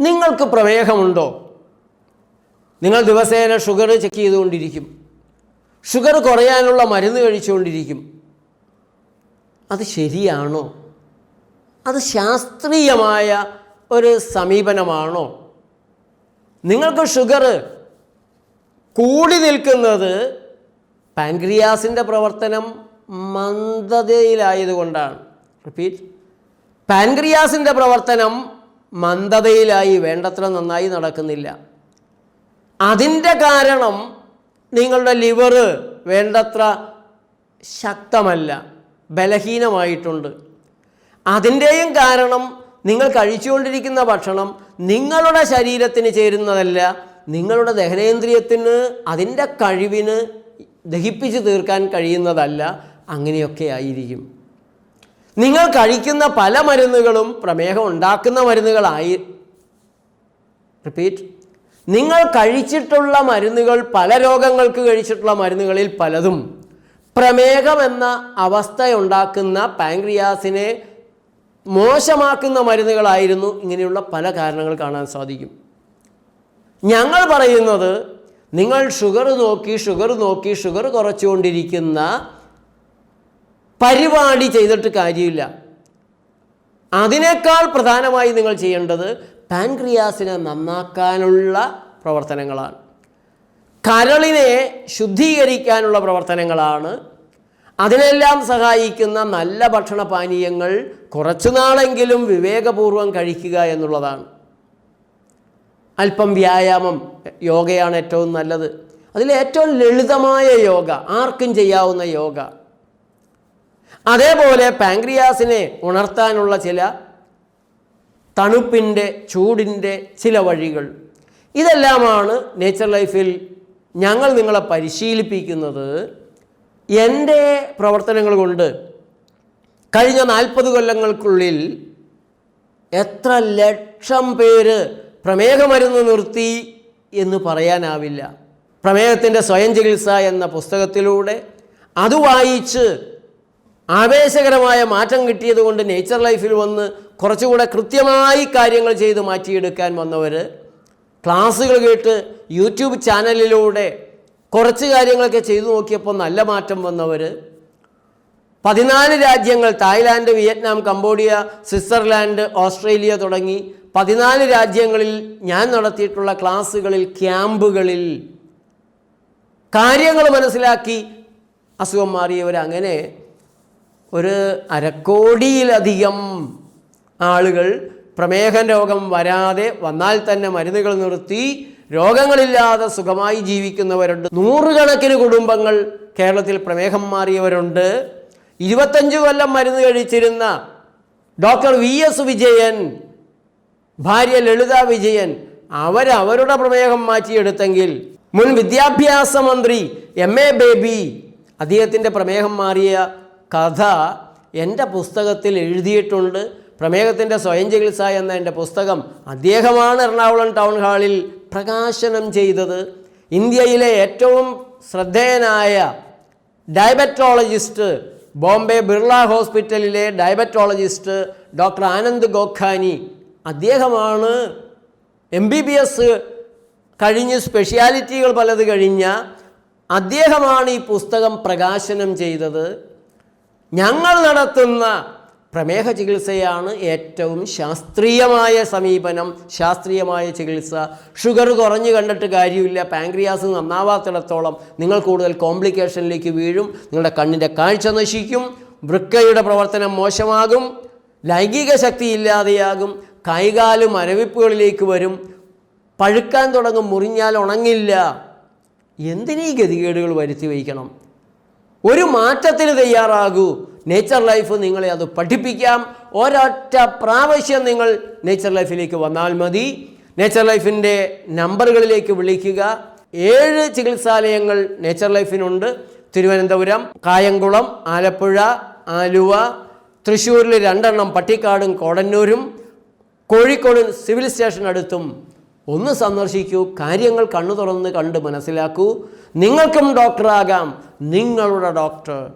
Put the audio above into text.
നിങ്ങൾക്ക് പ്രമേഹമുണ്ടോ? നിങ്ങൾ ദിവസേന ഷുഗർ ചെക്ക് ചെയ്തുകൊണ്ടിരിക്കും. ഷുഗർ കുറയാനുള്ള മരുന്ന് കഴിച്ചുകൊണ്ടിരിക്കും. അത് ശരിയാണോ? അത് ശാസ്ത്രീയമായ ഒരു സമീപനമാണോ? നിങ്ങൾക്ക് ഷുഗർ കൂടി നിൽക്കുന്നത് പാൻക്രിയാസിന്റെ പ്രവർത്തനം മന്ദതയിലായതുകൊണ്ടാണ്. റിപ്പീറ്റ് പാൻക്രിയാസിന്റെ പ്രവർത്തനം മന്ദതയിലായി വേണ്ടത്ര നന്നായി നടക്കുന്നില്ല. അതിന്റെ കാരണം നിങ്ങളുടെ ലിവർ വേണ്ടത്ര ശക്തമല്ല ബലഹീനമായിട്ടുണ്ട്. അതിന്റെയും കാരണം നിങ്ങൾ കഴിച്ചുകൊണ്ടിരിക്കുന്ന ഭക്ഷണം നിങ്ങളുടെ ശരീരത്തിന് ചേരുന്നതല്ല നിങ്ങളുടെ ദഹനേന്ദ്രിയത്തിന് അതിന്റെ കഴിവിന് ദഹിപ്പിച്ച് തീർക്കാൻ കഴിയുന്നതല്ല അങ്ങനെയൊക്കെ ആയിരിക്കും. നിങ്ങൾ കഴിക്കുന്ന പല മരുന്നുകളും പ്രമേഹം ഉണ്ടാക്കുന്ന മരുന്നുകളായി. റിപ്പീറ്റ് നിങ്ങൾ കഴിച്ചിട്ടുള്ള മരുന്നുകൾ പല രോഗങ്ങൾക്ക് കഴിച്ചിട്ടുള്ള മരുന്നുകളിൽ പലതും പ്രമേഹം എന്ന അവസ്ഥയുണ്ടാക്കുന്ന പാൻക്രിയാസിനെ മോശമാക്കുന്ന മരുന്നുകളായിരുന്നു. ഇങ്ങനെയുള്ള പല കാരണങ്ങൾ കാണാൻ സാധിക്കും. ഞങ്ങൾ പറയുന്നത് നിങ്ങൾ ഷുഗർ നോക്കി ഷുഗർ നോക്കി ഷുഗർ കുറച്ചുകൊണ്ടിരിക്കുന്ന പരിപാടി ചെയ്തിട്ട് കാര്യമില്ല. അതിനേക്കാൾ പ്രധാനമായി നിങ്ങൾ ചെയ്യേണ്ടത് പാൻക്രിയാസിനെ നന്നാക്കാനുള്ള പ്രവർത്തനങ്ങളാണ്. കരളിനെ ശുദ്ധീകരിക്കാനുള്ള പ്രവർത്തനങ്ങളാണ്. അതിനെല്ലാം സഹായിക്കുന്ന നല്ല ഭക്ഷണ പാനീയങ്ങൾ കുറച്ചു നാളെങ്കിലും വിവേകപൂർവം കഴിക്കുക എന്നുള്ളതാണ്. അല്പം വ്യായാമം യോഗയാണ് ഏറ്റവും നല്ലത്. അതിൽ ഏറ്റവും ലളിതമായ യോഗ ആർക്കും ചെയ്യാവുന്ന യോഗ. അതേപോലെ പാങ്ക്രിയാസിനെ ഉണർത്താനുള്ള ചില തണുപ്പിന്റെ ചൂടിന്റെ ചില വഴികൾ. ഇതെല്ലാമാണ് നേച്ചർ ലൈഫിൽ ഞങ്ങൾ നിങ്ങളെ പരിശീലിപ്പിക്കുന്നത്. എന്റെ പ്രവർത്തനങ്ങൾ കൊണ്ട് കഴിഞ്ഞ നാൽപ്പത് കൊല്ലങ്ങൾക്കുള്ളിൽ എത്ര ലക്ഷം പേര് പ്രമേഹമരുന്ന് നിർത്തി എന്ന് പറയാനാവില്ല. പ്രമേഹത്തിന്റെ സ്വയം ചികിത്സ എന്ന പുസ്തകത്തിലൂടെ അത് വായിച്ച് ആവേശകരമായ മാറ്റം കിട്ടിയതുകൊണ്ട് നേച്ചർ ലൈഫിൽ വന്ന് കുറച്ചുകൂടെ കൃത്യമായി കാര്യങ്ങൾ ചെയ്ത് മാറ്റിയെടുക്കാൻ വന്നവർ ക്ലാസ്സുകൾ കേട്ട് യൂട്യൂബ് ചാനലിലൂടെ കുറച്ച് കാര്യങ്ങളൊക്കെ ചെയ്തു നോക്കിയപ്പോൾ നല്ല മാറ്റം വന്നവർ പതിനാല് രാജ്യങ്ങൾ Thailand Vietnam Cambodia Switzerland Australia തുടങ്ങി പതിനാല് രാജ്യങ്ങളിൽ ഞാൻ നടത്തിയിട്ടുള്ള ക്ലാസ്സുകളിൽ ക്യാമ്പുകളിൽ കാര്യങ്ങൾ മനസ്സിലാക്കി അസുഖം മാറിയവർ അങ്ങനെ ഒരു അരക്കോടിയിലധികം ആളുകൾ പ്രമേഹ രോഗം വരാതെ വന്നാൽ തന്നെ മരുന്നുകൾ നിർത്തി രോഗങ്ങളില്ലാതെ സുഖമായി ജീവിക്കുന്നവരുണ്ട്. നൂറുകണക്കിന് കുടുംബങ്ങൾ കേരളത്തിൽ പ്രമേഹം മാറിയവരുണ്ട്. ഇരുപത്തഞ്ച് കൊല്ലം മരുന്ന് കഴിച്ചിരുന്ന ഡോക്ടർ വി എസ് വിജയൻ ഭാര്യ ലളിത വിജയൻ അവരവരുടെ പ്രമേഹം മാറ്റിയെടുത്തെങ്കിൽ മുൻ വിദ്യാഭ്യാസ മന്ത്രി എം എ ബേബി അദ്ദേഹത്തിന്റെ പ്രമേഹം മാറിയ കഥ എന്റെ പുസ്തകത്തിൽ എഴുതിയിട്ടുണ്ട്. പ്രമേഹത്തിന്റെ സ്വയം ചികിത്സ എന്ന എന്റെ പുസ്തകം അദ്ദേഹമാണ് എറണാകുളം ടൗൺ ഹാളിൽ പ്രകാശനം ചെയ്തത്. ഇന്ത്യയിലെ ഏറ്റവും ശ്രദ്ധേയനായ ഡയബറ്റോളജിസ്റ്റ് ബോംബെ ബിർള ഹോസ്പിറ്റലിലെ ഡയബറ്റോളജിസ്റ്റ് ഡോക്ടർ ആനന്ദ് ഗോഖാനി അദ്ദേഹമാണ് എം ബി ബി എസ് കഴിഞ്ഞ് സ്പെഷ്യാലിറ്റികൾ പലത് കഴിഞ്ഞ അദ്ദേഹമാണ് ഈ പുസ്തകം പ്രകാശനം ചെയ്തത്. ഞങ്ങൾ നടത്തുന്ന പ്രമേഹ ചികിത്സയാണ് ഏറ്റവും ശാസ്ത്രീയമായ സമീപനം. ശാസ്ത്രീയമായ ചികിത്സ. ഷുഗർ കുറഞ്ഞു കണ്ടിട്ട് കാര്യമില്ല. പാങ്ക്രിയാസ് നന്നാവാത്തിടത്തോളം നിങ്ങൾ കൂടുതൽ കോംപ്ലിക്കേഷനിലേക്ക് വീഴും. നിങ്ങളുടെ കണ്ണിന്റെ കാഴ്ച നശിക്കും. വൃക്കയുടെ പ്രവർത്തനം മോശമാകും. ലൈംഗിക ശക്തി ഇല്ലാതെയാകും. കൈകാൽ മരവിപ്പുകളിലേക്ക് വരും. പഴുക്കാൻ തുടങ്ങും. മുറിഞ്ഞാൽ ഉണങ്ങില്ല. എന്തിനീ ഗതികേടുകൾ വരുത്തി വയ്ക്കണം ഒരു മാറ്റത്തിന് തയ്യാറാകൂ. നേച്ചർ ലൈഫ് നിങ്ങളെ അത് പഠിപ്പിക്കാം. ഒരൊറ്റ പ്രാവശ്യം നിങ്ങൾ നേച്ചർ ലൈഫിലേക്ക് വന്നാൽ മതി. നേച്ചർ ലൈഫിന്റെ നമ്പറുകളിലേക്ക് വിളിക്കുക. ഏഴ് ചികിത്സാലയങ്ങൾ നേച്ചർ ലൈഫിനുണ്ട് തിരുവനന്തപുരം കായംകുളം ആലപ്പുഴ ആലുവ തൃശ്ശൂരിൽ രണ്ടെണ്ണം പട്ടിക്കാടും കോടന്നൂരും കോഴിക്കോട് സിവിൽ സ്റ്റേഷൻ അടുത്തും. ഒന്ന് സന്ദർശിക്കൂ കാര്യങ്ങൾ കണ്ണു തുറന്ന് കണ്ട് മനസ്സിലാക്കൂ. നിങ്ങൾക്കും ഡോക്ടറാകാം. നിങ്ങളുടെ ഡോക്ടർ.